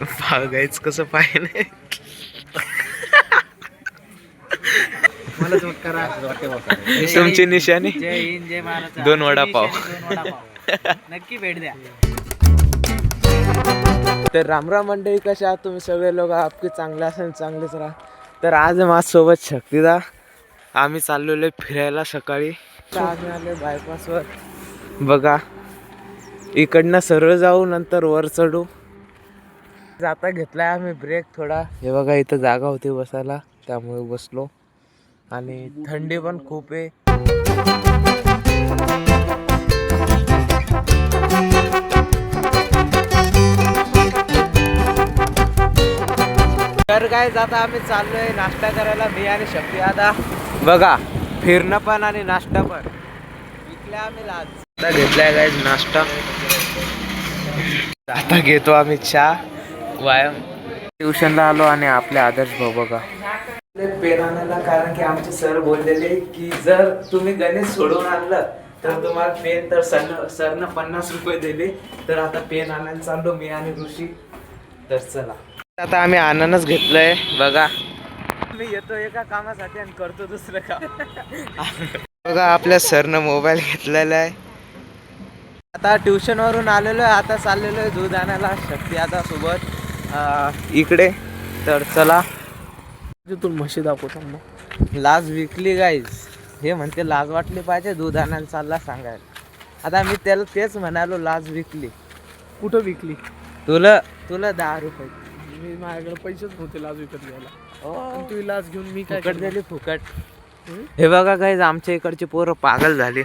बघायच कसं पाहिजे मला करा तुमची निशाणी? जय हिंद जय महाराष्ट्र दोन वडापाव. नक्की भेट द्या. तर रामराम मंडळी कशा आहात तुम्ही सगळे लोक? आपले चांगले असेल चांगलेच राहा. तर आज माझ्यासोबत शक्तिदा. आम्ही चाललेलो फिरायला सकाळी. आम्ही आलो बायपासवर. बघा इकडनं सरळ जाऊ नंतर वर चढू. जाता घेतलाय आम्ही ब्रेक थोडा. हे बघा इथं जागा होती बसायला त्यामुळे बसलो. आणि थंडी पण खूप आहे. तर काय जाता आम्ही चाललोय नाश्ता करायला मी आणि शक्ती आता. बघा फिरणं पण आणि नाश्ता पण. विकल्या आम्ही लाज घेतलाय काय नाश्ता. आता घेतो आम्ही चहा. व्यायाम. ट्युशनला आलो आणि आपले आदर्श भाऊ बघा. पेन आणायला कारण की आमचे सर बोललेले की जर तुम्ही गणित सोडवून आणलं तर तुम्हाला पेन तर सर सरनं पन्नास रुपये दिले तर आता पेन आणायला चाललो मी आणि ऋषी. तर चला. आता आम्ही आनंदच घेतलंय बघा. मी येतो एका कामासाठी आणि करतो दुसरं काम. बघा आपल्या सरनं मोबाईल घेतलेला आहे. आता ट्युशन वरून आलेलो आहे आता चाललेलो आहे दूध आणायला शक्ती आता सोबत इकडे. तर चला. तू म्हशी दाखवतो मग लाज विकली गाईज हे म्हणते लाज वाटली पाहिजे दूध आणायला चालला सांगायला. आता मी त्याला तेच म्हणालो लाज विकली. कुठं विकली? तुला तुला दहा रुपये. मी माझ्याकडे पैसेच नव्हते लाज विकत घ्यायला. पण तू लाज घेऊन मी काय? दिली फुकट? हे बघा गाईज आमच्या इकडचे पोरं पागल झाले.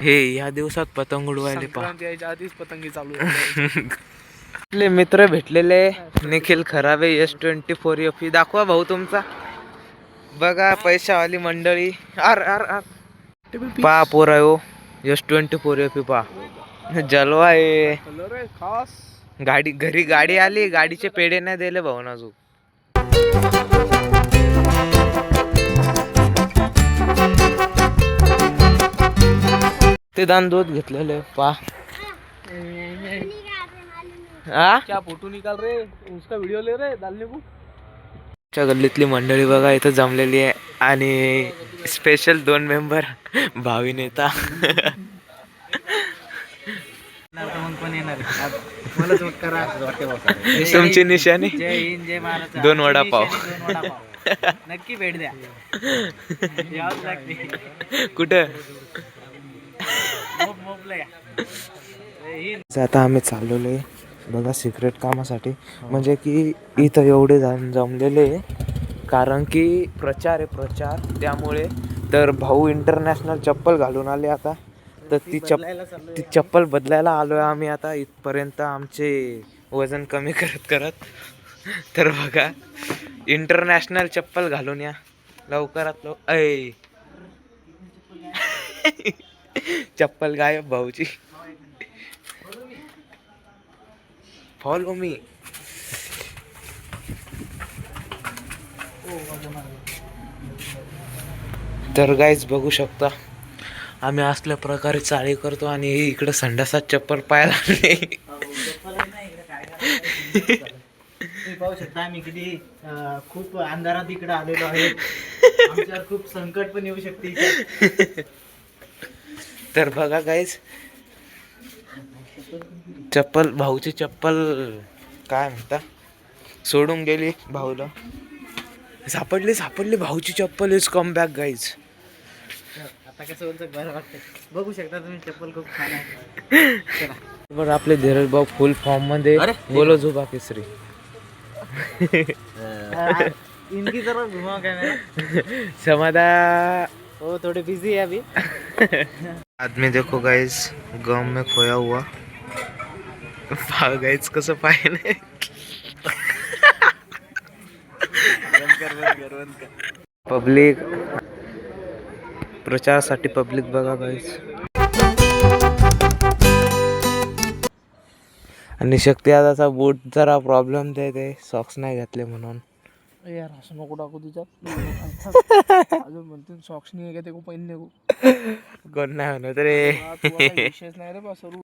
हे या दिवसात पतंग उडवायले आधीच पतंगी चालू झाली. आपले मित्र भेटलेले. निखिल खराबे एस ट्वेंटी फोर एफ दाखवा भाऊ तुमचा. बघा पैशावाली मंडळी. अर अर अर पा पोर आहे हो. एस ट्वेंटी फोर एफ पा. जलवा आहे. खास गाडी घरी गाडी आली गाडीचे पेढे नाही दिले भाऊ ना अजून. ते दान दूध घेतलेले पा. आ क्या फोटो निकाल रे उसका वीडियो ले रे डालने को? च्या गल्लीतली मंडळी बघा इथं जमलेली आहे. आणि स्पेशल दोन मेंबर भावी नेता. मग पण येणार मला करा तुमची निशाणी? जय हिंद जय महाराष्ट्र दोन वडापाव. दोन वडापाव. नक्की भेट द्या. यावंच लागते. कुठं? मोप मोपलं या जय हिंद. आता आम्ही चाललेलो. आहे बघा सिक्रेट कामासाठी. म्हणजे की इथं एवढे जण जमलेले. कारण की प्रचार आहे प्रचार. त्यामुळे तर भाऊ इंटरनॅशनल चप्पल घालून आले आता. तर ती चप. ती चप्पल बदलायला आलो आहे आम्ही आता. इथपर्यंत आमचे वजन कमी करत करत. तर बघा इंटरनॅशनल चप्पल घालून या. लवकरात लव ऐ. चप्पल गायब भाऊची फॉलो मी तर गाईच बघू शकता. आम्ही असल्या प्रकारे चाळी करतो आणि इकडं संडासात चप्पल तुम्ही पाहू शकता आम्ही किती खूप अंधारात इकडे आलेलो आहे. आमच्यावर खूप संकट पण येऊ शकते. तर बघा गाईज चप्पल भाऊची चप्पल काय म्हणता? सोडून गेली भाऊला. सापडली सापडली भाऊची चप्पल इज कम बॅक गाईज आता कसं बोलतं बरं वाटतं बघू शकता तुम्ही चप्पल खूप छान आहे. चला. बरं आपले धीरज भाऊ फुल फॉर्ममध्ये. बोलो झोपा केसरी इनकी तरफ घुमा कैमरा समाधा. वो थोड़े बिजी है अभी. आदमी देखो गाइस गम में खोया हुआ. गाइस कसं पाहिजे पब्लिक. प्रचारासाठी पब्लिक बघा गाईस आणि शक्ती आताचा बूट जरा प्रॉब्लेम देते सॉक्स नाही घातले म्हणून. यार असं नको टाकू तिच्यात. अजून म्हणते सॉक्स नाही का ते पहिन को कोण नाही म्हणत रे. विशेष नाही रे बा सरू.